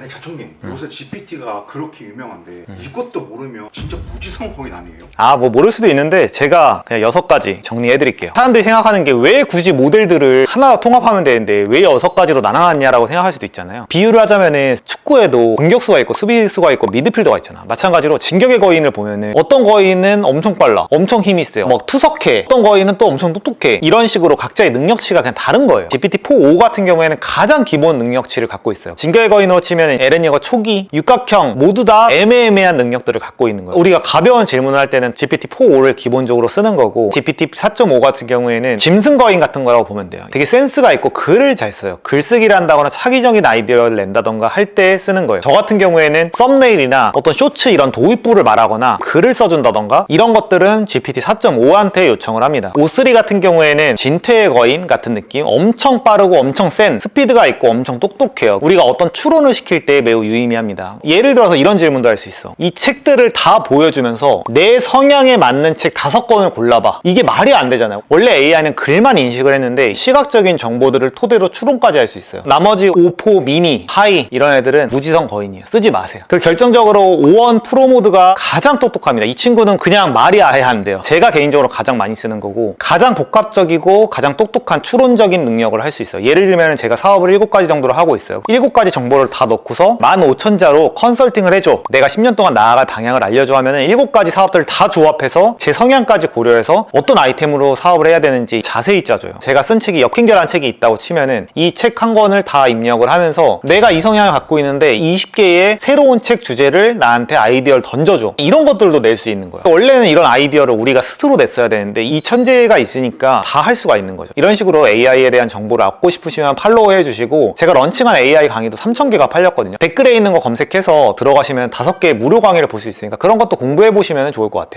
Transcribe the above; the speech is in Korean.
아니 자청님 음. 요새 GPT가 그렇게 유명한데 이것도 모르면 진 짜 무지성 거인 아니에요? 아, 뭐 모를 수도 있는데 제가 그냥 여섯 가지 정리해 드릴게요. 사람들이 생각하는 게 왜 굳이 모델들을 하나 통합하면 되는데 왜 여섯 가지로 나눠놨냐라고 생각할 수도 있잖아요. 비유를 하자면은 축구에도 공격수가 있고 수비수가 있고 미드필더가 있잖아. 마찬가지로 진격의 거인을 보면은 어떤 거인은 엄청 빨라, 엄청 힘이 세요, 막 투석해. 어떤 거인은 또 엄청 똑똑해. 이런 식으로 각자의 능력치가 그냥 다른 거예요. GPT-4 5 같은 경우에는 가장 기본 능력치를 갖고 있어요. 진격의 거인으로 치면 에렌이가 초기, 육각형 모두 다 애매애매한 능력들을 갖고 있는 거예요. 우리가 가벼운 질문을 할 때는 GPT-4-5를 기본적으로 쓰는 거고 GPT-4.5 같은 경우에는 짐승 거인 같은 거라고 보면 돼요. 되게 센스가 있고 글을 잘 써요. 글쓰기를 한다거나 차기적인 아이디어를 낸다던가 할 때 쓰는 거예요. 저 같은 경우에는 썸네일이나 어떤 쇼츠 이런 도입부를 말하거나 글을 써준다던가 이런 것들은 GPT-4.5한테 요청을 합니다. O3 같은 경우에는 진퇴의 거인 같은 느낌 엄청 빠르고 엄청 센 스피드가 있고 엄청 똑똑해요. 우리가 어떤 추론을 시킬 때 매우 유의미합니다. 예를 들어서 이런 질문도 할 수 있어. 이 책들을 다 보여주면서 내 성향에 맞는 책 다섯 권을 골라봐. 이게 말이 안 되잖아요. 원래 AI는 글만 인식을 했는데 시각적인 정보들을 토대로 추론까지 할 수 있어요. 나머지 오포, 미니, 하이 이런 애들은 무지성 거인이에요. 쓰지 마세요. 그 결정적으로 5원 프로 모드가 가장 똑똑합니다. 이 친구는 그냥 말이 아예 안 돼요. 제가 개인적으로 가장 많이 쓰는 거고 가장 복합적이고 가장 똑똑한 추론적인 능력을 할 수 있어요. 예를 들면 제가 사업을 7가지 정도로 하고 있어요. 7가지 정보를 다 넣고서 15,000자로 컨설팅을 해줘. 내가 10년 동안 나아갈 방향을 알려줘 하면 은 7 가지 사업들을 다 조합해서 제 성향까지 고려해서 어떤 아이템으로 사업을 해야 되는지 자세히 짜줘요. 제가 쓴 책이 역행결한 책이 있다고 치면은 이 책 한 권을 다 입력을 하면서 내가 이 성향을 갖고 있는데 20개의 새로운 책 주제를 나한테 아이디어를 던져줘. 이런 것들도 낼 수 있는 거예요. 원래는 이런 아이디어를 우리가 스스로 냈어야 되는데 이 천재가 있으니까 다 할 수가 있는 거죠. 이런 식으로 AI에 대한 정보를 얻고 싶으시면 팔로우 해주시고 제가 런칭한 AI 강의도 3,000개가 팔렸거든요. 댓글에 있는 거 검색해서 들어가시면 5개 무료 강의를 볼 수 있으니까 그런 것도 공부 해 보시면 좋을 것 같아요.